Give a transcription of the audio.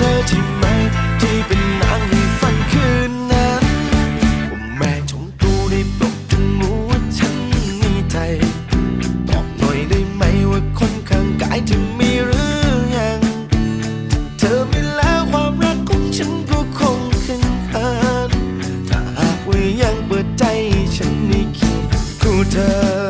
ธอที่ไหมที่เป็นนางในฝันคืนนั้นว่าแม่ชมตูได้ปลกจนรู้ว่าฉันมีใจบอกหน่อยได้ไหมว่าคนข้างกายเธอมีหรือยังถ้าเธอไม่แล้วความรักของฉันก็คงขึ้นคานถ้าหากว่ายังเปิดใจฉันไม่คิดคู่เธอ